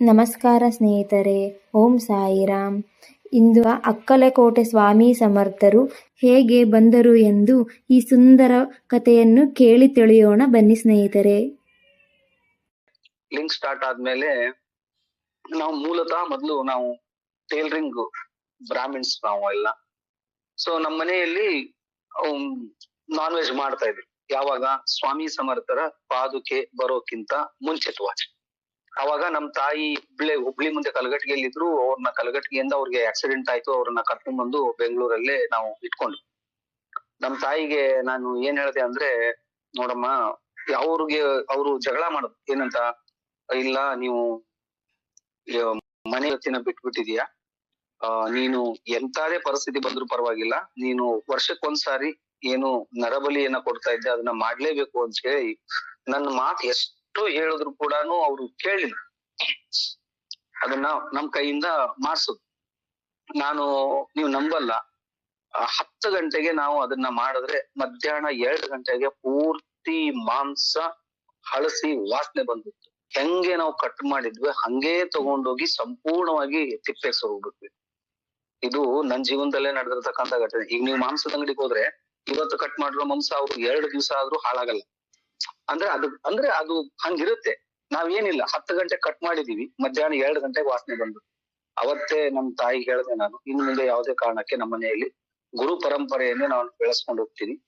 ನಮಸ್ಕಾರ ಸ್ನೇಹಿತರೆ, ಓಂ ಸಾಯಿರಾಮ್. ಇಂದು ಅಕ್ಕಲಕೋಟೆ ಸ್ವಾಮಿ ಸಮರ್ಥರು ಹೇಗೆ ಬಂದರು ಎಂದು ಈ ಸುಂದರ ಕಥೆಯನ್ನು ಕೇಳಿ ತಿಳಿಯೋಣ ಬನ್ನಿ ಸ್ನೇಹಿತರೆ. ಲಿಂಕ್ ಸ್ಟಾರ್ಟ್ ಆದ್ಮೇಲೆ ನಾವು ಮೂಲತಃ ಮೊದಲು ನಾವು ಟೇಲರಿಂಗ್ ಬ್ರಾಹ್ಮಿಣ್ಸ್ ನಾವು ಎಲ್ಲ. ಸೊ ನಮ್ಮ ಮನೆಯಲ್ಲಿ ನಾನ್ ವೆಜ್ ಮಾಡ್ತಾ ಇದ್ವಿ ಯಾವಾಗ? ಸ್ವಾಮಿ ಸಮರ್ಥರ ಪಾದುಕೆ ಬರೋಕ್ಕಿಂತ ಮುಂಚಿತವಾಗಿ ಅವಾಗ ನಮ್ ತಾಯಿ ಹುಬ್ಳಿ ಹುಬ್ಳಿ ಮುಂದೆ ಕಲಗಟ್ಟಿಗೆಯಲ್ಲಿ ಇದ್ರು ಅವ್ರನ್ನ ಕಲಗಟ್ಟಿಗೆಯಿಂದ ಅವ್ರಿಗೆ ಆಕ್ಸಿಡೆಂಟ್ ಆಯ್ತು, ಅವ್ರನ್ನ ಕರ್ಕೊಂಡ್ ಬಂದು ಬೆಂಗಳೂರಲ್ಲೇ ನಾವು ಇಟ್ಕೊಂಡ್ವಿ. ನಮ್ ತಾಯಿಗೆ ನಾನು ಏನ್ ಹೇಳ್ದೆ ಅಂದ್ರೆ, ನೋಡಮ್ಮ, ಅವ್ರಿಗೆ, ಅವರು ಜಗಳ ಮಾಡುದು. ಏನಂತ, ಇಲ್ಲ, ನೀವು ಮನೆ ಹೊತ್ತಿನ ಬಿಟ್ಬಿಟ್ಟಿದೀಯ? ನೀನು ಎಂತಾದೇ ಪರಿಸ್ಥಿತಿ ಬಂದ್ರು ಪರವಾಗಿಲ್ಲ. ನೀನು ವರ್ಷಕ್ಕೊಂದ್ಸಾರಿ ಏನು ನರಬಲಿಯನ್ನ ಕೊಡ್ತಾ ಇದ್ದೆ, ಅದನ್ನ ಮಾಡ್ಲೇಬೇಕು ಅಂತ ಹೇಳಿ ನನ್ನ ಮಾತು ಎಷ್ಟು ಹೇಳಿದ್ರು ಕೂಡ ಅವ್ರು ಕೇಳಿಲ್ಲ. ಅದನ್ನ ನಮ್ ಕೈಯಿಂದ ಮಾಡಿಸುದು. ನಾನು, ನೀವು ನಂಬಲ್ಲ. ಹತ್ತು ಗಂಟೆಗೆ ನಾವು ಅದನ್ನ ಮಾಡಿದ್ರೆ ಮಧ್ಯಾಹ್ನ ಎರಡು ಗಂಟೆಗೆ ಪೂರ್ತಿ ಮಾಂಸ ಹಳಸಿ ವಾಸನೆ ಬಂದಿತ್ತು ಹೆಂಗೆ ನಾವು ಕಟ್ ಮಾಡಿದ್ವಿ ಹಂಗೆ ತಗೊಂಡೋಗಿ ಸಂಪೂರ್ಣವಾಗಿ ತಿಪ್ಪೆ ಹೋಗ್ಬಿಟ್ವಿ. ಇದು ನನ್ ಜೀವನದಲ್ಲೇ ನಡೆದಿರ್ತಕ್ಕಂಥ ಘಟನೆ. ಈಗ ನೀವು ಮಾಂಸದ ಅಂಗಡಿಗೆ ಹೋದ್ರೆ ಇವತ್ತು ಕಟ್ ಮಾಡಿರೋ ಮಾಂಸ ಅವ್ರು ಎರಡು ದಿವಸ ಆದ್ರೂ ಹಾಳಾಗಲ್ಲ. ಅಂದ್ರೆ ಅದು ಅಂದ್ರೆ ಅದು ಹಂಗಿರುತ್ತೆ. ನಾವೇನಿಲ್ಲ ಹತ್ತು ಗಂಟೆ ಕಟ್ ಮಾಡಿದೀವಿ ಮಧ್ಯಾಹ್ನ ಎರಡು ಗಂಟೆಗೆ ವಾಸನೆ ಬಂದು. ಅವತ್ತೇ ನಮ್ ತಾಯಿ ಹೇಳಿದೆ ನಾನು ಇನ್ ಮುಂದೆ ಯಾವುದೇ ಕಾರಣಕ್ಕೆ ನಮ್ಮ ಮನೆಯಲ್ಲಿ ಗುರು ಪರಂಪರೆಯನ್ನೇ ನಾನು ಬೆಳೆಸ್ಕೊಂಡು ಹೋಗ್ತೀನಿ.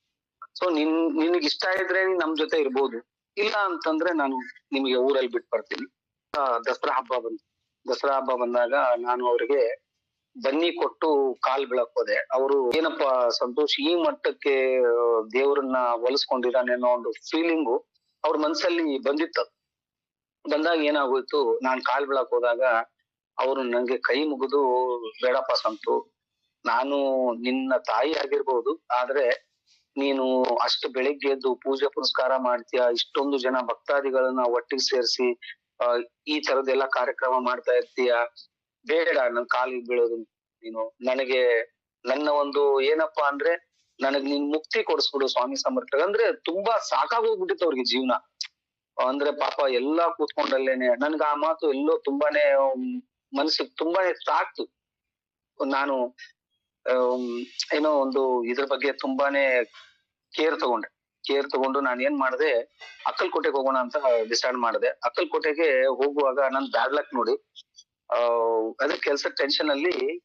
ಸೊ ನಿನ್ ನಿನ್ಗೆ ಇಷ್ಟ ಇದ್ರೆ ನಮ್ ಜೊತೆ ಇರ್ಬೋದು. ಇಲ್ಲ ಅಂತಂದ್ರೆ ನಾನು ನಿಮಗೆ ಊರಲ್ಲಿ ಬಿಟ್ಟು ಬರ್ತೀನಿ. ಆ, ದಸರಾ ಹಬ್ಬ ಬಂತು. ದಸರಾ ಹಬ್ಬ ಬಂದಾಗ ನಾನು ಅವ್ರಿಗೆ ಬನ್ನಿ ಕೊಟ್ಟು ಕಾಲ್ ಬೀಳಕ್ ಹೋದೆ ಅವರು ಏನಪ್ಪಾ ಸಂತೋಷ್, ಈ ಮಟ್ಟಕ್ಕೆ ದೇವರನ್ನ ಒಲಿಸ್ಕೊಂಡಿದ್ದಾನೆ ಅನ್ನೋ ಒಂದು ಫೀಲಿಂಗು ಅವ್ರ ಮನ್ಸಲ್ಲಿ ಬಂದಿತ್ತು ಬಂದಾಗ ಏನಾಗೋಯ್ತು, ನಾನ್ ಕಾಲ್ ಬೀಳಕ್ ಹೋದಾಗ ಅವರು ನಂಗೆ ಕೈ ಮುಗಿದು, ಬೇಡಪ್ಪ ಸಂತು, ನಾನು ನಿನ್ನ ತಾಯಿ ಆಗಿರ್ಬೋದು, ಆದ್ರೆ ನೀನು ಅಷ್ಟು ಬೆಳಿಗ್ಗೆ ಎದ್ದು ಪೂಜೆ ಪುನಸ್ಕಾರ ಮಾಡ್ತೀಯ, ಇಷ್ಟೊಂದು ಜನ ಭಕ್ತಾದಿಗಳನ್ನ ಒಟ್ಟಿಗೆ ಸೇರಿಸಿ ಈ ತರದೆಲ್ಲ ಕಾರ್ಯಕ್ರಮ ಮಾಡ್ತಾ ಇರ್ತೀಯ ಬೇಡ, ನನ್ ಕಾಲಿಗೆ ಬೀಳೋದು ನೀನು. ನನಗೆ, ನನ್ನ ಒಂದು ಏನಪ್ಪಾ ಅಂದ್ರೆ, ನನಗ್ ನೀನ್ ಮುಕ್ತಿ ಕೊಡಿಸ್ಬಿಡು ಸ್ವಾಮಿ ಸಮರ್ಥ ಅಂದ್ರೆ ತುಂಬಾ ಸಾಕಾಗೋಗ್ಬಿಟ್ಟಿತ್ತು ಅವ್ರಿಗೆ ಜೀವನ. ಅಂದ್ರೆ ಪಾಪ ಎಲ್ಲಾ ಕೂತ್ಕೊಂಡಲ್ಲೇನೆ, ನನ್ಗೆ ಆ ಮಾತು ಎಲ್ಲೋ ತುಂಬಾನೇ ಮನ್ಸಿಗೆ ತುಂಬಾನೇ ತಾಕ್ತು. ನಾನು ಏನೋ ಒಂದು ಇದ್ರ ಬಗ್ಗೆ ತುಂಬಾನೇ ಕೇರ್ ತಗೊಂಡೆ. ಕೇರ್ ತಗೊಂಡು ನಾನು ಏನ್ ಮಾಡಿದೆ, ಅಕ್ಕಲ್ಕೋಟೆಗೆ ಹೋಗೋಣ ಅಂತ ಡಿಸೈಡ್ ಮಾಡಿದೆ. ಅಕ್ಕಲ್ಕೋಟೆಗೆ ಹೋಗುವಾಗ ನನ್ ಬ್ಯಾಡ್ ನೋಡಿ ಆ ಅದ್ರ ಕೆಲ್ಸ ಟೆನ್ಷನ್ ಅಲ್ಲಿ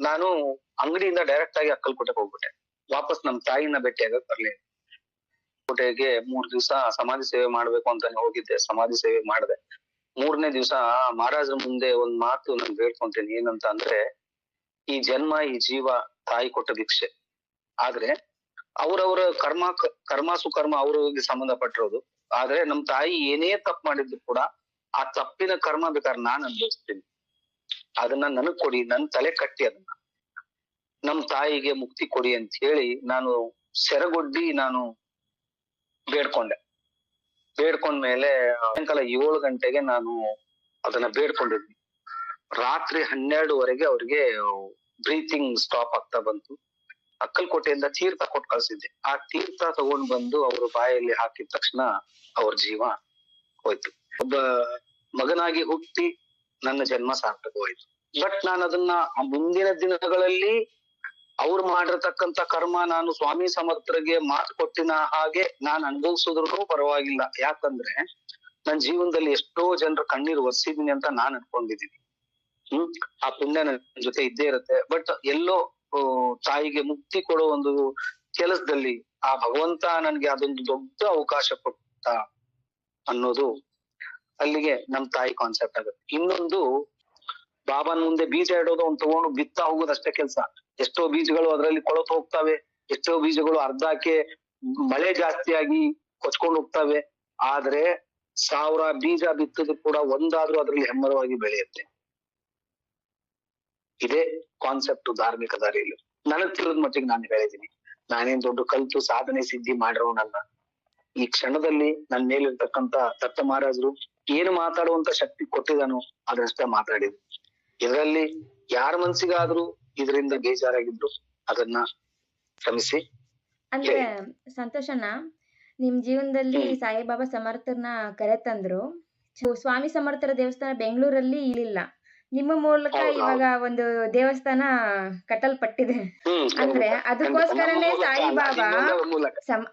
ನಾನು ಅಂಗಡಿಯಿಂದ ಡೈರೆಕ್ಟ್ ಆಗಿ ಅಕ್ಕಲ್ಕೋಟೆಗೆ ಹೋಗ್ಬಿಟ್ಟೆ. ವಾಪಸ್ ನಮ್ ತಾಯಿನ ಭೇಟಿಯಾಗಕ್ ಬರ್ಲಿಲ್ಲ. ಕೋಟೆಗೆ ಮೂರ್ ದಿವಸ ಸಮಾಧಿ ಸೇವೆ ಮಾಡ್ಬೇಕು ಅಂತಾನೆ ಹೋಗಿದ್ದೆ, ಸಮಾಧಿ ಸೇವೆ ಮಾಡಿದೆ. ಮೂರನೇ ದಿವಸ ಮಹಾರಾಜರ ಮುಂದೆ ಒಂದ್ ಮಾತು ನಾನು ಬೇಡ್ಕೊಂತೀನಿ ಏನಂತ ಅಂದ್ರೆ, ಈ ಜನ್ಮ, ಈ ಜೀವ ತಾಯಿ ಕೊಟ್ಟ ಭಿಕ್ಷೆ. ಆದ್ರೆ, ಅವ್ರವ್ರ ಕರ್ಮ ಕರ್ಮ ಸುಕರ್ಮ ಅವ್ರಿಗೆ ಸಂಬಂಧಪಟ್ಟಿರೋದು. ಆದ್ರೆ ನಮ್ ತಾಯಿ ಏನೇ ತಪ್ಪು ಮಾಡಿದ್ರು ಕೂಡ ಆ ತಪ್ಪಿನ ಕರ್ಮ ಬೇಕಾದ್ರೆ ನಾನು ಅನುಭವಿಸ್ತೀನಿ. ಅದನ್ನ ನನಗ್ ಕೊಡಿ, ನನ್ ತಲೆ ಕಟ್ಟಿ ಅದನ್ನ. ನಮ್ ತಾಯಿಗೆ ಮುಕ್ತಿ ಕೊಡಿ ಅಂತ ಹೇಳಿ ನಾನು ಸೆರಗೊಡ್ಡಿ ನಾನು ಬೇಡ್ಕೊಂಡೆ. ಬೇಡ್ಕೊಂಡ್ಮೇಲೆ ಸಾಯಂಕಾಲ ಏಳು ಗಂಟೆಗೆ ನಾನು ಅದನ್ನ ಬೇಡ್ಕೊಂಡಿದ್ವಿ ರಾತ್ರಿ ಹನ್ನೆರಡುವರೆಗೆ ಅವ್ರಿಗೆ ಬ್ರೀತಿಂಗ್ ಸ್ಟಾಪ್ ಆಗ್ತಾ ಬಂತು. ಅಕ್ಕಲ್ಕೋಟೆಯಿಂದ ತೀರ್ಥ ಕೊಟ್ಟು ಕಳ್ಸಿದ್ದೆ. ಆ ತೀರ್ಥ ತಗೊಂಡ್ ಬಂದು ಅವ್ರ ಬಾಯಲ್ಲಿ ಹಾಕಿದ ತಕ್ಷಣ ಅವ್ರ ಜೀವ ಹೋಯ್ತು. ಒಬ್ಬ ಮಗನಾಗಿ ಹುಟ್ಟಿ ನನ್ನ ಜನ್ಮ ಸಾರ್ಥಕವಾಯಿತು ಬಟ್ ನಾನು ಅದನ್ನ ಮುಂದಿನ ದಿನಗಳಲ್ಲಿ ಅವ್ರು ಮಾಡಿರ್ತಕ್ಕಂತ ಕರ್ಮ ನಾನು ಸ್ವಾಮಿ ಸಮರ್ಥರಿಗೆ ಮಾತು ಕೊಟ್ಟಿನ ಹಾಗೆ ನಾನು ಅನುಭವಿಸಿದ್ರು ಪರವಾಗಿಲ್ಲ. ಯಾಕಂದ್ರೆ ನನ್ನ ಜೀವನದಲ್ಲಿ ಎಷ್ಟೋ ಜನರ ಕಣ್ಣೀರು ಒರೆಸಿದೀನಿ ಅಂತ ನಾನು ಅನ್ಕೊಂಡಿದ್ದೀನಿ ಹ್ಮ್? ಆ ಪುಣ್ಯ ನನ್ನ ಜೊತೆ ಇದ್ದೇ ಇರುತ್ತೆ. ಬಟ್ ಎಲ್ಲೋ ತಾಯಿಗೆ ಮುಕ್ತಿ ಕೊಡೋ ಒಂದು ಕೆಲಸದಲ್ಲಿ ಆ ಭಗವಂತ ನನ್ಗೆ ಅದೊಂದು ದೊಡ್ಡ ಅವಕಾಶ ಕೊಟ್ಟ ಅನ್ನೋದು ಅಲ್ಲಿಗೆ ನಮ್ ತಾಯಿ ಕಾನ್ಸೆಪ್ಟ್ ಆಗುತ್ತೆ. ಇನ್ನೊಂದು, ಬಾಬಾನ್ ಮುಂದೆ ಬೀಜ ಇಡೋದು ಅವ್ನು ತಗೊಂಡು ಬಿತ್ತಾ ಹೋಗೋದಷ್ಟೇ ಕೆಲಸ. ಎಷ್ಟೋ ಬೀಜಗಳು ಅದರಲ್ಲಿ ಕೊಳತು ಹೋಗ್ತಾವೆ, ಎಷ್ಟೋ ಬೀಜಗಳು ಅರ್ಧಕ್ಕೆ ಮಳೆ ಜಾಸ್ತಿ ಆಗಿ ಕೊಚ್ಕೊಂಡು ಹೋಗ್ತವೆ. ಆದ್ರೆ ಸಾವಿರ ಬೀಜ ಬಿತ್ತದು ಕೂಡ ಒಂದಾದ್ರೂ ಅದ್ರಲ್ಲಿ ಹೆಮ್ಮರವಾಗಿ ಬೆಳೆಯುತ್ತೆ. ಇದೇ ಕಾನ್ಸೆಪ್ಟ್ ಧಾರ್ಮಿಕ ದಾರಿಯಲ್ಲಿ. ನನಗ್ ತಿಳಿದ ಮಟ್ಟಿಗೆ ನಾನು ಹೇಳಿದೀನಿ ನಾನೇನ್ ದೊಡ್ಡ ಕಲ್ತು ಸಾಧನೆ ಸಿದ್ಧಿ ಮಾಡಿರೋನಲ್ಲ ಈ ಕ್ಷಣದಲ್ಲಿ ನನ್ನ ಮೇಲಿರ್ತಕ್ಕಂತ ದತ್ತ ಮಹಾರಾಜರು ಏನು ಮಾತಾಡುವಂತ ಶಕ್ತಿ ಕೊಟ್ಟಿದಾನೋ ಅದಷ್ಟೇ ಮಾತಾಡಿದ್ರು. ಇದರಲ್ಲಿ ಯಾರ ಮನ್ಸಿಗಾದ್ರೂ ಇದರಿಂದ ಬೇಜಾರಾಗಿದ್ರು ಅದನ್ನ ಕ್ಷಮಿಸಿ. ಸ್ವಾಮಿ ಸಮರ್ಥರ ದೇವಸ್ಥಾನ ಬೆಂಗಳೂರಲ್ಲಿ ಇಲ್ಲಿಲ್ಲ. ನಿಮ್ಮ ಮೂಲಕ ಇವಾಗ ಒಂದು ದೇವಸ್ಥಾನ ಕಟ್ಟಲ್ಪಟ್ಟಿದೆ. ಅಂದ್ರೆ ಅದಕ್ಕೋಸ್ಕರನೇ ಸಾಯಿಬಾಬಾ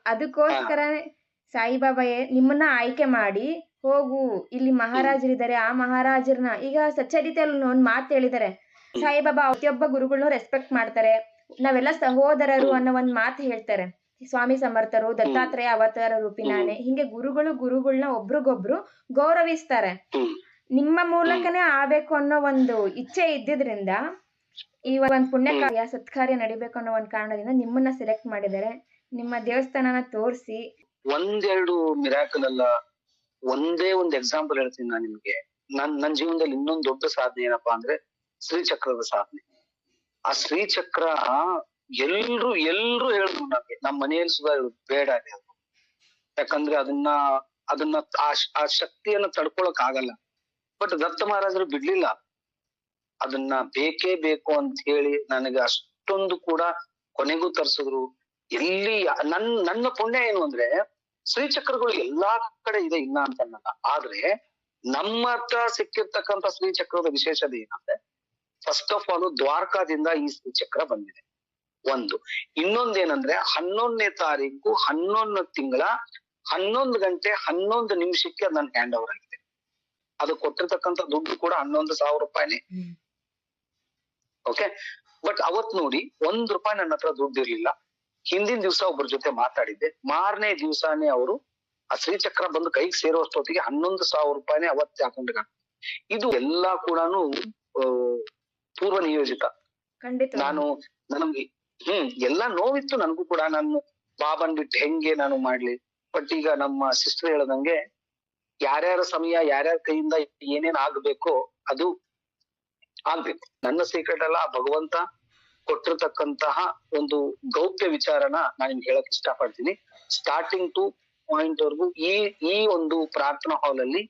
ಅದಕ್ಕೋಸ್ಕರನೇ ಸಾಯಿಬಾಬಾ ನಿಮ್ಮನ್ನ ಆಯ್ಕೆ ಮಾಡಿ ಹೋಗು, ಇಲ್ಲಿ ಮಹಾರಾಜರಿದ್ದಾರೆ, ಆ ಮಹಾರಾಜರನ್ನ, ಈಗ ಸಚ್ಚರಿತೆಯಲ್ಲಿ ಒಂದ್ ಮಾತು ಹೇಳಿದ್ದಾರೆ. ಸಾಯಿಬಾಬಾ, ಪ್ರತಿಯೊಬ್ಬ ಗುರುಗಳನ್ನ ರೆಸ್ಪೆಕ್ಟ್ ಮಾಡ್ತಾರೆ. ನಾವೆಲ್ಲ ಸಹೋದರರು ಅನ್ನೋ ಒಂದ್ ಮಾತು ಹೇಳ್ತಾರೆ. ಸ್ವಾಮಿ ಸಮರ್ಥರು, ದತ್ತಾತ್ರೇಯ ಅವತಾರ ರೂಪಿನಾನೆ, ಹಿಂಗೆ ಗುರುಗಳು ಗುರುಗಳನ್ನ ಒಬ್ರಿಗೊಬ್ರು ಗೌರವಿಸ್ತಾರೆ. ನಿಮ್ಮ ಮೂಲಕನೇ ಆಗ್ಬೇಕು ಅನ್ನೋ ಒಂದು ಇಚ್ಛೆ ಇದ್ದಿದ್ರಿಂದ, ಈ ಒಂದ್ ಪುಣ್ಯ ಕಾರ್ಯ ಸತ್ಕಾರ್ಯ ನಡಿಬೇಕು ಅನ್ನೋ ಒಂದ್ ಕಾರಣದಿಂದ ನಿಮ್ಮನ್ನ ಸೆಲೆಕ್ಟ್ ಮಾಡಿದ್ದಾರೆ. ನಿಮ್ಮ ದೇವಸ್ಥಾನನ ತೋರಿಸಿ. ಒಂದೆರಡು ಮಿರಾಕಲ್ ಅಲ್ಲ ಒಂದೇ ಒಂದು ಎಕ್ಸಾಂಪಲ್ ಹೇಳ್ತೀನಿ ನಾನು ನಿಮ್ಗೆ. ನನ್ ನನ್ನ ಜೀವನದಲ್ಲಿ ಇನ್ನೊಂದು ದೊಡ್ಡ ಸಾಧನೆ ಏನಪ್ಪಾ ಅಂದ್ರೆ ಶ್ರೀಚಕ್ರದ ಸಾಧನೆ. ಆ ಶ್ರೀಚಕ್ರ ಎಲ್ರು ಎಲ್ರು ಹೇಳಿದ್ರು ನಮ್ಗೆ. ನಮ್ಮ ಮನೆಯಲ್ಲಿ ಸುಧಾ ಬೇಡ ಅದು. ಯಾಕಂದ್ರೆ ಅದನ್ನ ಅದನ್ನ ಆ ಶಕ್ತಿಯನ್ನ ತಡ್ಕೊಳಕ್ ಆಗಲ್ಲ. ಬಟ್ ದತ್ತ ಮಹಾರಾಜರು ಬಿಡ್ಲಿಲ್ಲ. ಅದನ್ನ ಬೇಕೇ ಬೇಕು ಅಂತ ಹೇಳಿ ನನಗೆ ಅಷ್ಟೊಂದು ಕೂಡ ಕೊನೆಗೂ ತರ್ಸಿದ್ರು. ಎಲ್ಲಿ ನನ್ನ ನನ್ನ ಪುಣ್ಯ ಏನು ಅಂದ್ರೆ ಶ್ರೀಚಕ್ರಗಳು ಎಲ್ಲಾ ಕಡೆ ಇದೆ ಇಲ್ಲ ಅಂತ ಅನ್ನಲ್ಲ ಆದ್ರೆ ನಮ್ಮ ಹತ್ರ ಸಿಕ್ಕಿರ್ತಕ್ಕಂಥ ಶ್ರೀಚಕ್ರದ ವಿಶೇಷತೆ ಏನಂದ್ರೆ ಫಸ್ಟ್ ಆಫ್ ಆಲ್ ದ್ವಾರಕಾದಿಂದ ಈ ಶ್ರೀಚಕ್ರ ಬಂದಿದೆ. ಒಂದು. ಇನ್ನೊಂದೇನಂದ್ರೆ ಹನ್ನೊಂದನೇ ತಾರೀಕು ಹನ್ನೊಂದು ತಿಂಗಳ ಹನ್ನೊಂದು ಗಂಟೆ ಹನ್ನೊಂದು ನಿಮಿಷಕ್ಕೆ ಅದು ನನ್ ಹ್ಯಾಂಡ್ ಓವರ್ ಆಗಿದೆ. ಅದು ಕೊಟ್ಟಿರ್ತಕ್ಕಂಥ ದುಡ್ಡು ಕೂಡ ಹನ್ನೊಂದು ಸಾವಿರ ರೂಪಾಯಿನೇ. ಓಕೆ ಬಟ್ ಅವತ್ ನೋಡಿ ಒಂದ್ ರೂಪಾಯಿ ನನ್ನ ಹತ್ರ ದುಡ್ಡು ಇರ್ಲಿಲ್ಲ. ಹಿಂದಿನ ದಿವಸ ಒಬ್ಬರ ಜೊತೆ ಮಾತಾಡಿದ್ದೆ. ಮಾರನೇ ದಿವಸನೇ ಅವರು ಆ ಶ್ರೀಚಕ್ರ ಬಂದು ಕೈಗೆ ಸೇರುವಷ್ಟೊತ್ತಿಗೆ ಹನ್ನೊಂದು ಸಾವಿರ ರೂಪಾಯಿನೇ ಅವತ್ತೆ ಹಾಕೊಂಡ್ರು ಇದು ಎಲ್ಲಾ ಕೂಡ ಪೂರ್ವ ನಿಯೋಜಿತ. ಖಂಡಿತ. ನಾನು ನನಗೆ ಹ್ಮ್ ಎಲ್ಲಾ ನೋವಿತ್ತು ನನಗೂ ಕೂಡ. ನಾನು ಬಾಬನ್ ಬಿಟ್ಟು ಹೆಂಗೆ ನಾನು ಮಾಡ್ಲಿ? ಬಟ್ ಈಗ ನಮ್ಮ ಸಿಸ್ಟರ್ ಹೇಳದಂಗೆ ಯಾರ್ಯಾರ ಸಮಯ ಯಾರ್ಯಾರ ಕೈಯಿಂದ ಏನೇನ್ ಆಗ್ಬೇಕೋ ಅದು ಆಗ್ಬೇಕು. ನನ್ನ ಸೀಕ್ರೆಟ್ ಅಲ್ಲ ಭಗವಂತ ಕೊಟ್ಟಿರ್ತಕ್ಕಂತಹ ಒಂದು ಗೌಪ್ಯ ವಿಚಾರನ ನಾನು ನಿಮ್ಗೆ ಹೇಳಕ್ ಇಷ್ಟಪಡ್ತೀನಿ. ಸ್ಟಾರ್ಟಿಂಗ್ ಟು ಪಾಯಿಂಟ್ ವರೆಗೂ ಈ ಈ ಒಂದು ಪ್ರಾರ್ಥನಾ ಹಾಲ್ ಅಲ್ಲಿ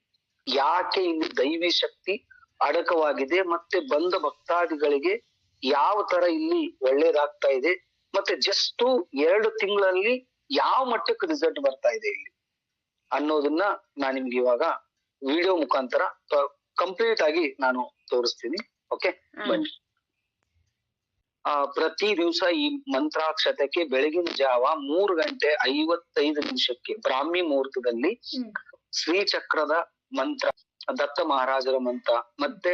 ಯಾಕೆ ಇಲ್ಲಿ ದೈವಿ ಶಕ್ತಿ ಅಡಕವಾಗಿದೆ ಮತ್ತೆ ಬಂದ ಭಕ್ತಾದಿಗಳಿಗೆ ಯಾವ ತರ ಇಲ್ಲಿ ಒಳ್ಳೇದಾಗ್ತಾ ಇದೆ ಮತ್ತೆ ಜಸ್ಟ್ ಎರಡು ತಿಂಗಳಲ್ಲಿ ಯಾವ ಮಟ್ಟಕ್ಕೆ ರಿಸಲ್ಟ್ ಬರ್ತಾ ಇದೆ ಇಲ್ಲಿ ಅನ್ನೋದನ್ನ ನಾನು ನಿಮ್ಗೆ ಇವಾಗ ವಿಡಿಯೋ ಮುಖಾಂತರ ಕಂಪ್ಲೀಟ್ ಆಗಿ ನಾನು ತೋರಿಸ್ತೀನಿ. ಓಕೆ ಬನ್ನಿ. ಆ ಪ್ರತಿ ದಿವಸ ಈ ಮಂತ್ರಾಕ್ಷತೆಗೆ ಬೆಳಗಿನ ಜಾವ ಮೂರು ಗಂಟೆ ಐವತ್ತೈದು ನಿಮಿಷಕ್ಕೆ ಬ್ರಾಹ್ಮಿ ಮುಹೂರ್ತದಲ್ಲಿ ಶ್ರೀಚಕ್ರದ ಮಂತ್ರ ದತ್ತ ಮಹಾರಾಜರ ಮಂತ್ರ ಮತ್ತೆ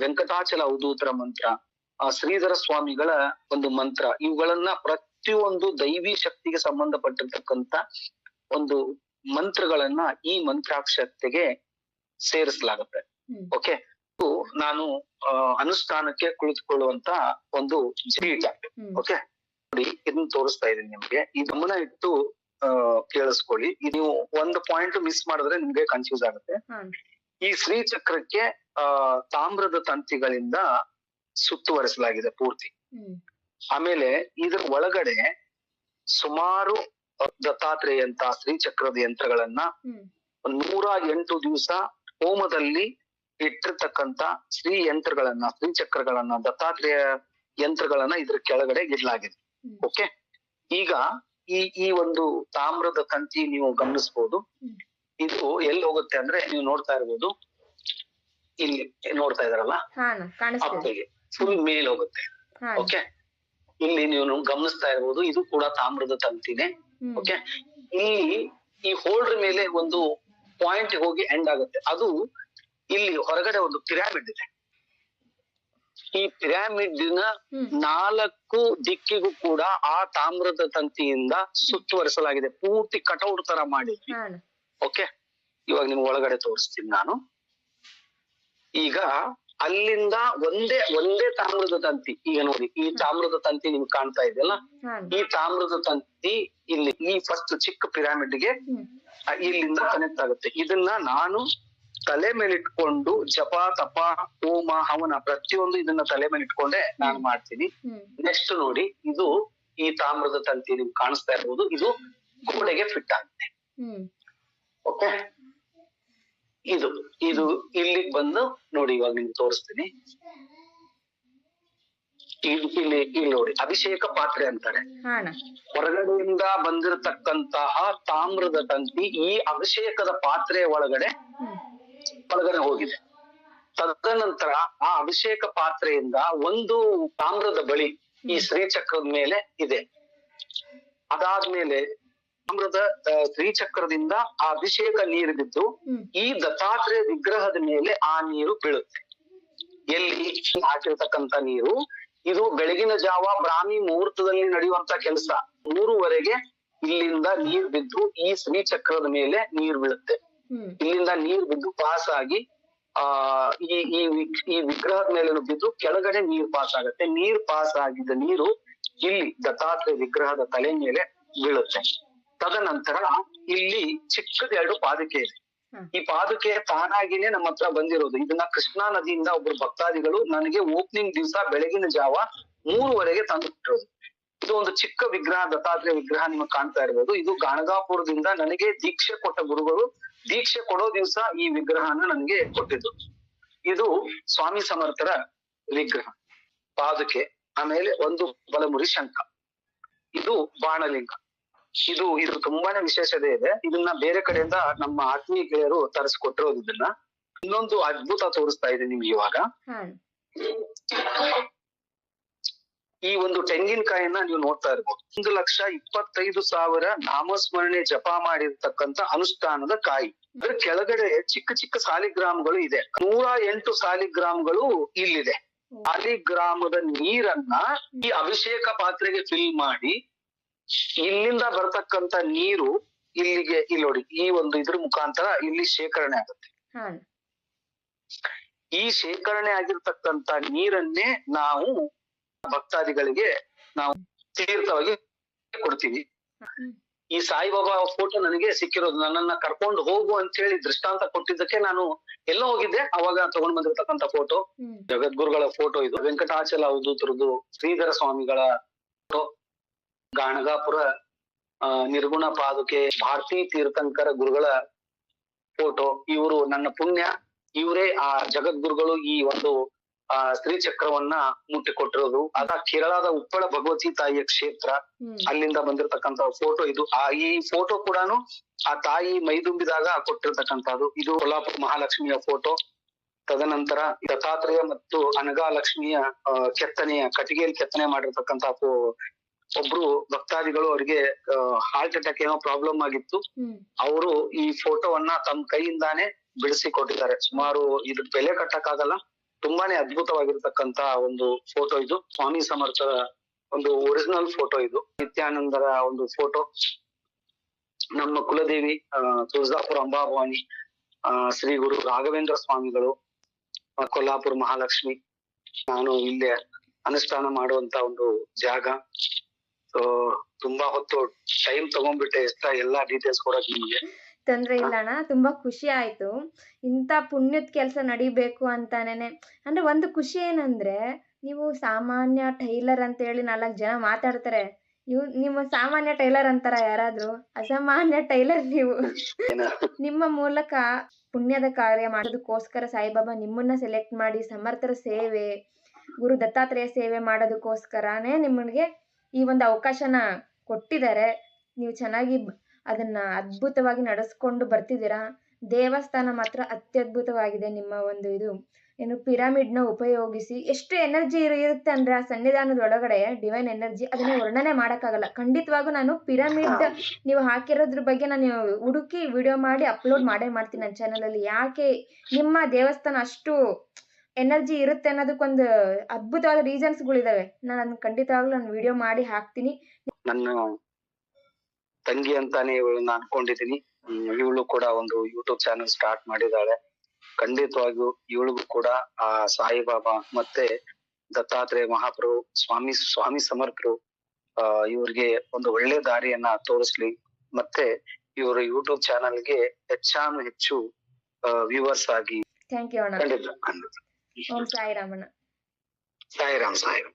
ವೆಂಕಟಾಚಲ ಅವಧೂತರ ಮಂತ್ರ ಆ ಶ್ರೀಧರ ಸ್ವಾಮಿಗಳ ಒಂದು ಮಂತ್ರ ಇವುಗಳನ್ನ ಪ್ರತಿಯೊಂದು ದೈವಿ ಶಕ್ತಿಗೆ ಸಂಬಂಧಪಟ್ಟಿರ್ತಕ್ಕಂತ ಒಂದು ಮಂತ್ರಗಳನ್ನ ಈ ಮಂತ್ರಾಕ್ಷತೆಗೆ ಸೇರಿಸಲಾಗುತ್ತೆ. ಓಕೆ ನಾನು ಅನುಷ್ಠಾನಕ್ಕೆ ಕುಳಿತುಕೊಳ್ಳುವಂತ ಒಂದು ಬೀಜ ಓಕೆ ನೋಡಿ ಇದನ್ನ ತೋರಿಸ್ತಾ ಇದೀನಿ ನಿಮ್ಗೆ. ಈ ಗಮನ ಇಟ್ಟು ಕೇಳಿಸ್ಕೊಳ್ಳಿ. ನೀವು ಒಂದು ಪಾಯಿಂಟ್ ಮಿಸ್ ಮಾಡಿದ್ರೆ ನಿಮ್ಗೆ ಕನ್ಫ್ಯೂಸ್ ಆಗುತ್ತೆ. ಈ ಶ್ರೀಚಕ್ರಕ್ಕೆ ಆ ತಾಮ್ರದ ತಂತಿಗಳಿಂದ ಸುತ್ತುವರಿಸಲಾಗಿದೆ ಪೂರ್ತಿ. ಆಮೇಲೆ ಇದರ ಒಳಗಡೆ ಸುಮಾರು ದತ್ತಾತ್ರೇಯ ಅಂತ ಶ್ರೀಚಕ್ರದ ಯಂತ್ರಗಳನ್ನ ನೂರ ಎಂಟು ದಿವಸ ಹೋಮದಲ್ಲಿ ಇಟ್ಟಿರ್ತಕ್ಕಂತ ಶ್ರೀ ಯಂತ್ರಗಳನ್ನ ಶ್ರೀ ಚಕ್ರಗಳನ್ನ ದತ್ತಾತ್ರೇಯ ಯಂತ್ರಗಳನ್ನ ಇದ್ರ ಕೆಳಗಡೆ ಇಡ್ಲಾಗಿದೆ. ಓಕೆ? ಈಗ ಈ ಈ ಒಂದು ತಾಮ್ರದ ತಂತಿ ನೀವು ಗಮನಿಸಬಹುದು ಇದು ಎಲ್ಲಿ ಹೋಗುತ್ತೆ ಅಂದ್ರೆ ನೀವು ನೋಡ್ತಾ ಇರ್ಬೋದು. ಇಲ್ಲಿ ನೋಡ್ತಾ ಇದಾರಲ್ಲ? ಅಪ್ಪಿಗೆ ಫುಲ್ ಮೇಲ್ ಹೋಗುತ್ತೆ. ಓಕೆ? ಇಲ್ಲಿ ನೀವು ಗಮನಿಸ್ತಾ ಇರ್ಬೋದು ಇದು ಕೂಡ ತಾಮ್ರದ ತಂತಿನೇ. ಓಕೆ? ಈ ಈ ಹೋಲ್ಡರ್ ಮೇಲೆ ಒಂದು ಪಾಯಿಂಟ್ ಹೋಗಿ ಎಂಡ್ ಆಗುತ್ತೆ. ಅದು ಇಲ್ಲಿ ಹೊರಗಡೆ ಒಂದು ಪಿರಾಮಿಡ್ ಇದೆ. ಈ ಪಿರಾಮಿಡ್ನ ನಾಲ್ಕು ದಿಕ್ಕಿಗೂ ಕೂಡ ಆ ತಾಮ್ರದ ತಂತಿಯಿಂದ ಸುತ್ತುವರಿಸಲಾಗಿದೆ. ಪೂರ್ತಿ ಕಟೌಟ್ ತರ ಮಾಡಿ ಓಕೆ? ಇವಾಗ ನಿಮ್ಗೆ ಒಳಗಡೆ ತೋರಿಸ್ತೀನಿ ನಾನು. ಈಗ ಅಲ್ಲಿಂದ ಒಂದೇ ಒಂದೇ ತಾಮ್ರದ ತಂತಿ. ಈಗ ನೋಡಿ ಈ ತಾಮ್ರದ ತಂತಿ ನಿಮ್ಗೆ ಕಾಣ್ತಾ ಇದೆಯಲ್ಲ ಈ ತಾಮ್ರದ ತಂತಿ ಇಲ್ಲಿ ಈ ಫಸ್ಟ್ ಚಿಕ್ಕ ಪಿರಾಮಿಡ್ಗೆ ಇಲ್ಲಿಂದ ಕನೆಕ್ಟ್ ಆಗುತ್ತೆ. ಇದನ್ನ ನಾನು ತಲೆ ಮೇಲೆ ಇಟ್ಕೊಂಡು ಜಪ ತಪ ಹೋಮ ಹವನ ಪ್ರತಿಯೊಂದು ಇದನ್ನ ತಲೆ ಮೇಲೆ ಇಟ್ಕೊಂಡೆ ನಾನು ಮಾಡ್ತೀನಿ. ನೆಕ್ಸ್ಟ್ ನೋಡಿ ಇದು ಈ ತಾಮ್ರದ ತಂತಿ ನಿಮ್ಗೆ ಕಾಣಿಸ್ತಾ ಇರ್ಬೋದು. ಇದು ಗೋಡೆಗೆ ಫಿಟ್ ಆಗುತ್ತೆ. ಓಕೆ ಇದು ಇದು ಇಲ್ಲಿಗೆ ಬಂದು ನೋಡಿ ಇವಾಗ ನಿಮ್ಗೆ ತೋರಿಸ್ತೀನಿ. ಇಲ್ಲಿ ಇಲ್ಲಿ ನೋಡಿ ಅಭಿಷೇಕ ಪಾತ್ರೆ ಅಂತಾರೆ. ಹೊರಗಡೆಯಿಂದ ಬಂದಿರತಕ್ಕಂತಹ ತಾಮ್ರದ ತಂತಿ ಈ ಅಭಿಷೇಕದ ಪಾತ್ರೆ ಒಳಗಡೆ ಒಳಗಡೆ ಹೋಗಿದೆ. ತದನಂತರ ಆ ಅಭಿಷೇಕ ಪಾತ್ರೆಯಿಂದ ಒಂದು ತಾಮ್ರದ ಬಳಿ ಈ ಶ್ರೀಚಕ್ರದ ಮೇಲೆ ಇದೆ. ಅದಾದ್ಮೇಲೆ ತಾಮ್ರದ ಶ್ರೀಚಕ್ರದಿಂದ ಆ ಅಭಿಷೇಕ ನೀರು ಬಿದ್ದು ಈ ದತ್ತಾತ್ರೇಯ ವಿಗ್ರಹದ ಮೇಲೆ ಆ ನೀರು ಬೀಳುತ್ತೆ. ಎಲ್ಲಿ? ಹಾಕಿರ್ತಕ್ಕಂತ ನೀರು. ಇದು ಬೆಳಗಿನ ಜಾವ ಬ್ರಾಹ್ಮಿ ಮುಹೂರ್ತದಲ್ಲಿ ನಡೆಯುವಂತ ಕೆಲಸ. ಮೂರುವರೆಗೆ ಇಲ್ಲಿಂದ ನೀರು ಬಿದ್ದು ಈ ಶ್ರೀಚಕ್ರದ ಮೇಲೆ ನೀರು ಬೀಳುತ್ತೆ. ಇಲ್ಲಿಂದ ನೀರು ಬಿದ್ದು ಪಾಸ್ ಆಗಿ ಆ ಈ ಈ ಈ ವಿಗ್ರಹದ ಮೇಲೆ ಬಿದ್ದು ಕೆಳಗಡೆ ನೀರು ಪಾಸ್ ಆಗುತ್ತೆ. ನೀರು ಪಾಸ್ ಆಗಿದ್ದ ನೀರು ಇಲ್ಲಿ ದತ್ತಾತ್ರೇಯ ವಿಗ್ರಹದ ತಲೆ ಮೇಲೆ ಬೀಳುತ್ತೆ. ತದನಂತರ ಇಲ್ಲಿ ಚಿಕ್ಕದ ಎರಡು ಪಾದಕೆ ಇದೆ. ಈ ಪಾದುಕೆ ತಾನಾಗಿನೇ ನಮ್ಮ ಹತ್ರ ಬಂದಿರೋದು. ಇದನ್ನ ಕೃಷ್ಣಾ ನದಿಯಿಂದ ಒಬ್ರು ಭಕ್ತಾದಿಗಳು ನನಗೆ ಓಪನಿಂಗ್ ದಿವಸ ಬೆಳಗಿನ ಜಾವ ಮೂರುವರೆಗೆ ತಂದು ಬಿಟ್ಟಿರೋದು ಇದು ಒಂದು ಚಿಕ್ಕ ವಿಗ್ರಹ ದತ್ತಾತ್ರೇಯ ವಿಗ್ರಹ ನಿಮಗೆ ಕಾಣ್ತಾ ಇರ್ಬೋದು. ಇದು ಗಾಣಗಾಪುರದಿಂದ ನನಗೆ ದೀಕ್ಷೆ ಕೊಟ್ಟ ಗುರುಗಳು ದೀಕ್ಷೆ ಕೊಡೋ ದಿವಸ ಈ ವಿಗ್ರಹನ ನನಗೆ ಕೊಟ್ಟಿದ್ದು. ಇದು ಸ್ವಾಮಿ ಸಮರ್ಥರ ವಿಗ್ರಹ. ಪಾದುಕೆ ಆಮೇಲೆ ಒಂದು ಬಲಮುರಿ ಶಂಖ. ಇದು ಬಾಣಲಿಂಗ. ಇದು ಇದು ತುಂಬಾನೇ ವಿಶೇಷತೆ ಇದೆ. ಇದನ್ನ ಬೇರೆ ಕಡೆಯಿಂದ ನಮ್ಮ ಆತ್ಮೀಯ ಗೆಳೆಯರು ತರಿಸ್ಕೊಟ್ಟಿರೋದು ಇದನ್ನ. ಇನ್ನೊಂದು ಅದ್ಭುತ ತೋರಿಸ್ತಾ ಇದೆ ನಿಮ್ಗೆ ಇವಾಗ. ಈ ಒಂದು ತೆಂಗಿನಕಾಯಿಯನ್ನ ನೀವು ನೋಡ್ತಾ ಇರ್ಬೋದು. ಒಂದು ಲಕ್ಷ ಇಪ್ಪತ್ತೈದು ಸಾವಿರ ನಾಮಸ್ಮರಣೆ ಜಪ ಮಾಡಿರ್ತಕ್ಕಂತ ಅನುಷ್ಠಾನದ ಕಾಯಿ. ಅದ್ರ ಕೆಳಗಡೆ ಚಿಕ್ಕ ಚಿಕ್ಕ ಸಾಲಿಗ್ರಾಮ್ಗಳು ಇದೆ. ನೂರ ಎಂಟು ಸಾಲಿಗ್ರಾಮ್ಗಳು ಇಲ್ಲಿದೆ. ಸಾಲಿಗ್ರಾಮದ ನೀರನ್ನ ಈ ಅಭಿಷೇಕ ಪಾತ್ರೆಗೆ ಫಿಲ್ ಮಾಡಿ ಇಲ್ಲಿಂದ ಬರ್ತಕ್ಕಂತ ನೀರು ಇಲ್ಲಿಗೆ ಇಲ್ಲಿ ನೋಡಿ ಈ ಒಂದು ಇದ್ರ ಮುಖಾಂತರ ಇಲ್ಲಿ ಶೇಖರಣೆ ಆಗುತ್ತೆ. ಈ ಶೇಖರಣೆ ಆಗಿರ್ತಕ್ಕಂತ ನೀರನ್ನೇ ನಾವು ಭಕ್ತಾದಿಗಳಿಗೆ ನಾವು ತೀರ್ಥವಾಗಿ ಕೊಡ್ತೀವಿ. ಈ ಸಾಯಿಬಾಬಾ ಫೋಟೋ ನನಗೆ ಸಿಕ್ಕಿರೋದು ನನ್ನನ್ನ ಕರ್ಕೊಂಡು ಹೋಗು ಅಂತ ಹೇಳಿ ದೃಷ್ಟಾಂತ ಕೊಟ್ಟಿದ್ದಕ್ಕೆ ನಾನು ಎಲ್ಲ ಹೋಗಿದ್ದೆ ಅವಾಗ ತಗೊಂಡ್ ಬಂದಿರತಕ್ಕಂತ ಫೋಟೋ ಜಗದ್ಗುರುಗಳ ಫೋಟೋ ಇದು. ವೆಂಕಟಾಚಲ ಅವಧೂತರದು ಶ್ರೀಧರ ಸ್ವಾಮಿಗಳ ಫೋಟೋ ಗಾಣಗಾಪುರ ನಿರ್ಗುಣ ಪಾದುಕೆ ಭಾರತೀ ತೀರ್ಥಂಕರ ಗುರುಗಳ ಫೋಟೋ ಇವರು ನನ್ನ ಪುಣ್ಯ. ಇವರೇ ಆ ಜಗದ್ಗುರುಗಳು ಈ ಒಂದು ಆ ಸ್ತ್ರೀ ಚಕ್ರವನ್ನ ಮುಟ್ಟಿಕೊಟ್ಟಿರೋದು. ಅದ ಕೇರಳದ ಉಪ್ಪಳ ಭಗವತಿ ತಾಯಿಯ ಕ್ಷೇತ್ರ ಅಲ್ಲಿಂದ ಬಂದಿರತಕ್ಕಂತ ಫೋಟೋ ಇದು. ಆ ಈ ಫೋಟೋ ಕೂಡ ಆ ತಾಯಿ ಮೈದುಂಬಿದಾಗ ಕೊಟ್ಟಿರ್ತಕ್ಕಂಥದ್ದು. ಇದು ಕೊಲ್ಲಾಪುರ ಮಹಾಲಕ್ಷ್ಮಿಯ ಫೋಟೋ ತದನಂತರ ದತ್ತಾತ್ರೇಯ ಮತ್ತು ಅನಗಾಲಕ್ಷ್ಮಿಯ ಕೆತ್ತನೆಯ ಕಟ್ಟಿಗೆಯಲ್ಲಿ ಕೆತ್ತನೆ ಮಾಡಿರ್ತಕ್ಕಂತ ಒಬ್ರು ಭಕ್ತಾದಿಗಳು ಅವರಿಗೆ ಹಾರ್ಟ್ ಅಟ್ಯಾಕ್ ಏನೋ ಪ್ರಾಬ್ಲಮ್ ಆಗಿತ್ತು. ಅವರು ಈ ಫೋಟೋವನ್ನ ತಮ್ಮ ಕೈಯಿಂದಾನೇ ಬಿಡಿಸಿ ಕೊಟ್ಟಿದ್ದಾರೆ ಸುಮಾರು ಇದ್ರ ಬೆಲೆ ಕಟ್ಟಕ್ಕಾಗಲ್ಲ. ತುಂಬಾನೇ ಅದ್ಭುತವಾಗಿರ್ತಕ್ಕಂತ ಒಂದು ಫೋಟೋ ಇದು. ಸ್ವಾಮಿ ಸಮರ್ಥರ ಒಂದು ಒರಿಜಿನಲ್ ಫೋಟೋ ಇದು. ನಿತ್ಯಾನಂದರ ಒಂದು ಫೋಟೋ ನಮ್ಮ ಕುಲದೇವಿ ಆ, ತುಳಜಾಪುರ ಅಂಬಾಭವಾನಿ ಶ್ರೀ ಗುರು ರಾಘವೇಂದ್ರ ಸ್ವಾಮಿಗಳು ಕೊಲ್ಲಾಪುರ ಮಹಾಲಕ್ಷ್ಮಿ. ನಾನು ಇಲ್ಲೇ ಅನುಷ್ಠಾನ ಮಾಡುವಂತ ಒಂದು ಜಾಗ. ಸೊ ತುಂಬಾ ಹೊತ್ತು ಟೈಮ್ ತಗೊಂಡ್ಬಿಟ್ಟೆ ಎಷ್ಟ ಎಲ್ಲಾ ಡೀಟೇಲ್ಸ್ ಕೊಡಕ್ ನಿಮ್ಗೆ. ತೊಂದ್ರೆ ಇಲ್ಲ ಅಣ್ಣ ತುಂಬಾ ಖುಷಿ ಆಯ್ತು. ಇಂಥ ಪುಣ್ಯದ ಕೆಲಸ ನಡಿಬೇಕು ಅಂತಾನೇನೆ. ಅಂದ್ರೆ ಒಂದು ಖುಷಿ ಏನಂದ್ರೆ ನೀವು ಸಾಮಾನ್ಯ ಟೈಲರ್ ಅಂತ ಹೇಳಿ ನಾಲ್ಕು ಜನ ಮಾತಾಡ್ತಾರೆ. ನೀವು ನಿಮ್ಮ ಸಾಮಾನ್ಯ ಟೈಲರ್ ಅಂತಾರ ಯಾರಾದ್ರೂ? ಅಸಾಮಾನ್ಯ ಟೈಲರ್ ನೀವು. ನಿಮ್ಮ ಮೂಲಕ ಪುಣ್ಯದ ಕಾರ್ಯ ಮಾಡೋದಕ್ಕೋಸ್ಕರ ಸಾಯಿಬಾಬಾ ನಿಮ್ಮನ್ನ ಸೆಲೆಕ್ಟ್ ಮಾಡಿ ಸಮರ್ಥರ ಸೇವೆ ಗುರು ದತ್ತಾತ್ರೇಯ ಸೇವೆ ಮಾಡೋದಕ್ಕೋಸ್ಕರನೇ ನಿಮಗೆ ಈ ಒಂದು ಅವಕಾಶನ ಕೊಟ್ಟಿದ್ದಾರೆ. ನೀವು ಚೆನ್ನಾಗಿ ಅದನ್ನ ಅದ್ಭುತವಾಗಿ ನಡೆಸ್ಕೊಂಡು ಬರ್ತಿದ್ದೀರಾ? ದೇವಸ್ಥಾನ ಮಾತ್ರ ಅತ್ಯದ್ಭುತವಾಗಿದೆ ನಿಮ್ಮ ಒಂದು ಇದು. ಏನು ಪಿರಮಿಡ್ನ ಉಪಯೋಗಿಸಿ ಎಷ್ಟು ಎನರ್ಜಿ ಇರುತ್ತೆ ಅಂದ್ರೆ ಆ ಸನ್ನಿಧಾನದ ಒಳಗಡೆ ಡಿವೈನ್ ಎನರ್ಜಿ ಅದನ್ನ ವರ್ಣನೆ ಮಾಡೋಕ್ಕಾಗಲ್ಲ. ಖಂಡಿತವಾಗೂ ನಾನು ಪಿರಮಿಡ್ ನೀವು ಹಾಕಿರೋದ್ರ ಬಗ್ಗೆ ನಾನು ಹುಡುಕಿ ವಿಡಿಯೋ ಮಾಡಿ ಅಪ್ಲೋಡ್ ಮಾಡೇ ಮಾಡ್ತೀನಿ ನನ್ನ ಚಾನಲಲ್ಲಿ. ಯಾಕೆ ನಿಮ್ಮ ದೇವಸ್ಥಾನ ಅಷ್ಟು ಎನರ್ಜಿ ಇರುತ್ತೆ ಅನ್ನೋದಕ್ಕೊಂದು ಅದ್ಭುತವಾದ ರೀಸನ್ಸ್ಗಳಿದಾವೆ. ನಾನು ಅದನ್ನ ಖಂಡಿತವಾಗ್ಲೂ ನಾನು ವಿಡಿಯೋ ಮಾಡಿ ಹಾಕ್ತೀನಿ. ತಂಗಿ ಅಂತಾನೆ ಇವಳನ್ನ ಅನ್ಕೊಂಡಿದೀನಿ ಇವಳು ಕೂಡ ಒಂದು ಯೂಟ್ಯೂಬ್ ಚಾನೆಲ್ ಸ್ಟಾರ್ಟ್ ಮಾಡಿದಾಳೆ. ಖಂಡಿತವಾಗಿಯೂ ಇವಳಿಗೂ ಕೂಡ ಆ ಸಾಯಿಬಾಬಾ ಮತ್ತೆ ದತ್ತಾತ್ರೇಯ ಮಹಾಪ್ರಭು ಸ್ವಾಮಿ ಸ್ವಾಮಿ ಸಮರ್ಥರು ಆ ಇವ್ರಿಗೆ ಒಂದು ಒಳ್ಳೆ ದಾರಿಯನ್ನ ತೋರಿಸ್ಲಿ. ಮತ್ತೆ ಇವರ ಯೂಟ್ಯೂಬ್ ಚಾನೆಲ್ಗೆ ಹೆಚ್ಚಾನು ಹೆಚ್ಚು ವ್ಯೂವರ್ಸ್ ಆಗಿ ಥ್ಯಾಂಕ್ ಯು ಅಣ್ಣ. ಖಂಡಿತ ಖಂಡಿತ. ಸಾಯಿರಾಮ್ ಸಾಯಿರಾಮ್.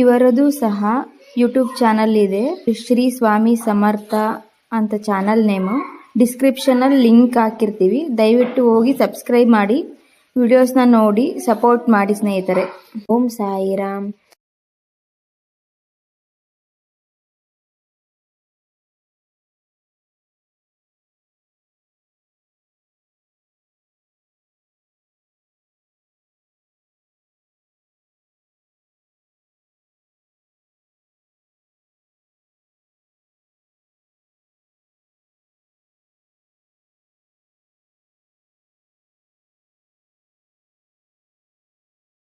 ಇವರದು ಸಹ ಯೂಟ್ಯೂಬ್ ಚಾನಲ್ ಇದೆ. ಶ್ರೀ ಸ್ವಾಮಿ ಸಮರ್ಥ ಅಂತ ಚಾನಲ್ ನೇಮು ಡಿಸ್ಕ್ರಿಪ್ಷನಲ್ಲಿ ಲಿಂಕ್ ಹಾಕಿರ್ತೀವಿ. ದಯವಿಟ್ಟು ಹೋಗಿ ಸಬ್ಸ್ಕ್ರೈಬ್ ಮಾಡಿ. ವಿಡಿಯೋಸ್ನ ನೋಡಿ ಸಪೋರ್ಟ್ ಮಾಡಿ ಸ್ನೇಹಿತರೆ. ಓಂ ಸಾಯಿರಾಮ್.